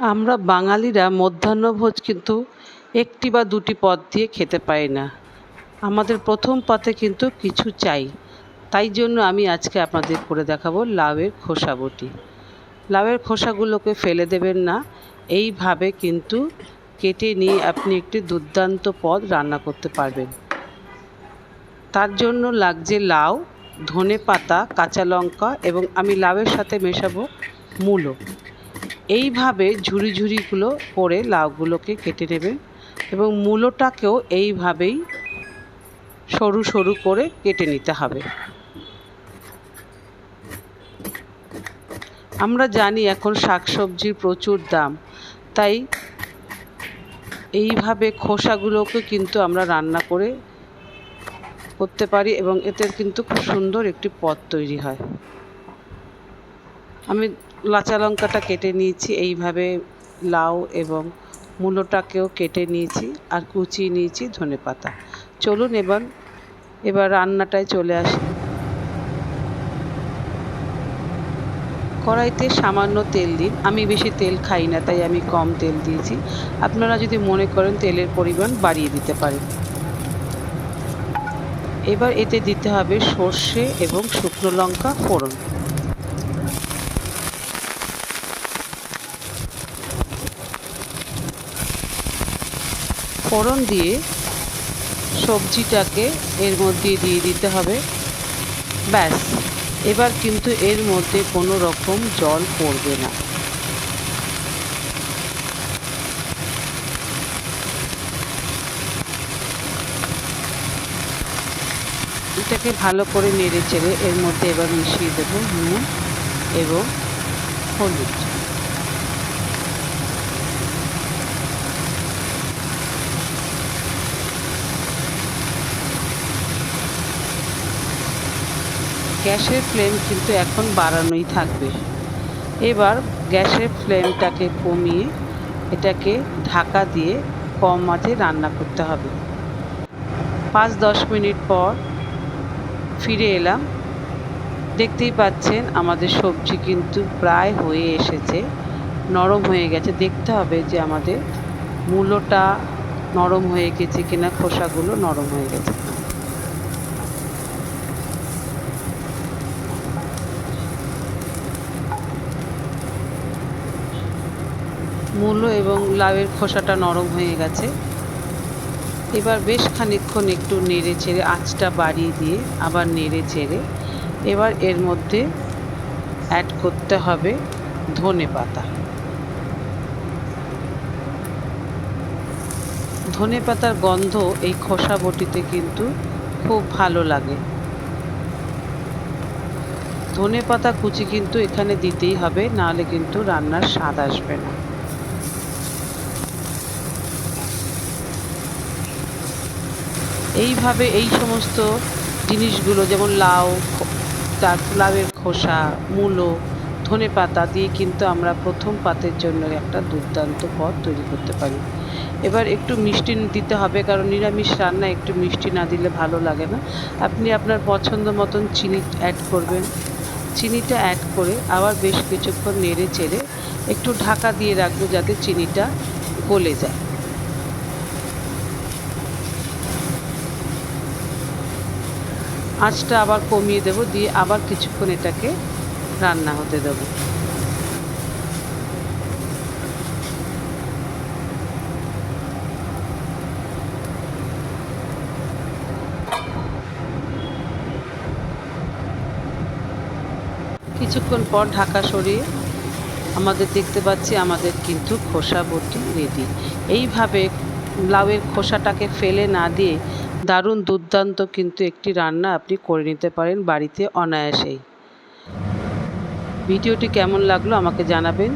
আমরা বাঙালিরা মধ্যাহ্নভোজ কিন্তু একটি বা দুটি পদ দিয়ে খেতে পারি না। আমাদের প্রথম পাতে কিন্তু কিছু চাই। তাই জন্য আমি আজকে আপনাদের করে দেখাবো লাউয়ের খোসা বটি। লাউয়ের খোসাগুলোকে ফেলে দেবেন না। এইভাবে কিন্তু কেটে নিয়ে আপনি একটি দুর্দান্ত পদ রান্না করতে পারবেন। তার জন্য লাগছে লাউ, ধনে পাতা, কাঁচা লঙ্কা এবং আমি লাউয়ের সাথে মেশাবো মূলো। এইভাবে ঝুরি ঝুরিগুলো করে লাউগুলোকে কেটে নেবেন এবং মূলোটাকেও এইভাবেই সরু সরু করে কেটে নিতে হবে। আমরা জানি এখন শাকসবজির প্রচুর দাম, তাই এইভাবে খোসাগুলোকে কিন্তু আমরা রান্না করে করতে পারি এবং এতে কিন্তু খুব সুন্দর একটি পদ তৈরি হয়। আমি লাচা লঙ্কাটা কেটে নিয়েছি, এইভাবে লাউ এবং মূলোটাকেও কেটে নিয়েছি আর কুচিয়ে নিয়েছি ধনে পাতা। চলুন এবার এবার রান্নাটায় চলে আসি। কড়াইতে সামান্য তেল দিন। আমি বেশি তেল খাই না, তাই আমি কম তেল দিয়েছি। আপনারা যদি মনে করেন তেলের পরিমাণ বাড়িয়ে দিতে পারেন। এবার এতে দিতে হবে সর্ষে এবং শুকনো লঙ্কা ফোড়ন। ফোড়ন দিয়ে সবজিটাকে এর মধ্যে দিয়ে দিতে হবে। ব্যাস, এবার কিন্তু এর মধ্যে কোনো রকম জল পড়বে না। এটাকে ভালো করে নেড়ে চেড়ে এর মধ্যে এবার মিশিয়ে দেবো নুন এবং হলুদ। গ্যাসের ফ্লেম কিন্তু এখন বাড়ানোই থাকবে। এবার গ্যাসের ফ্লেমটাকে কমিয়ে এটাকে ঢাকা দিয়ে কম মাঝে রান্না করতে হবে। পাঁচ দশ মিনিট পর ফিরে এলাম। দেখতেই পাচ্ছেন আমাদের সবজি কিন্তু প্রায় হয়ে এসেছে, নরম হয়ে গেছে। দেখতে হবে যে আমাদের মূলোটা নরম হয়ে গেছে কিনা, খোসাগুলো নরম হয়ে গেছে। মূলো এবং লাউয়ের খোসাটা নরম হয়ে গেছে। এবার বেশ খানিকক্ষণ একটু নেড়ে চেড়ে আঁচটা বাড়িয়ে দিয়ে আবার নেড়ে চেড়ে এবার এর মধ্যে অ্যাড করতে হবে ধনে পাতা। ধনে পাতার গন্ধ এই খোসা বটিতে কিন্তু খুব ভালো লাগে। ধনে পাতা কুচি কিন্তু এখানে দিতেই হবে, নাহলে কিন্তু রান্নার স্বাদ আসবে না। এইভাবে এই সমস্ত জিনিসগুলো, যেমন লাউ তার লাউয়ের খোসা, মূলো, ধনে পাতা দিয়ে কিন্তু আমরা প্রথম পাতের জন্য একটা দুর্দান্ত পদ তৈরি করতে পারি। এবার একটু মিষ্টি দিতে হবে, কারণ নিরামিষ রান্না একটু মিষ্টি না দিলে ভালো লাগে না। আপনি আপনার পছন্দ মতন চিনি অ্যাড করবেন। চিনিটা অ্যাড করে আবার বেশ কিছুক্ষণ নেড়ে চেড়ে একটু ঢাকা দিয়ে রাখব যাতে চিনিটা গলে যায়। আঁচটা আবার কমিয়ে দেব, দিয়ে আবার কিছুক্ষণ এটাকে রান্না হতে দেব। কিছুক্ষণ পর ঢাকা সরিয়ে আমাদের দেখতে পাচ্ছি আমাদের কিন্তু খোসা বটি রেডি এইভাবে লাউয়ের খোসাটাকে ফেলে না দিয়ে দারুণ দুর্দান্ত কিন্তু একটি রান্না আপনি করে নিতে পারেন বাড়িতে অনায়াসেই। ভিডিওটি কেমন লাগল আমাকে জানাবেন।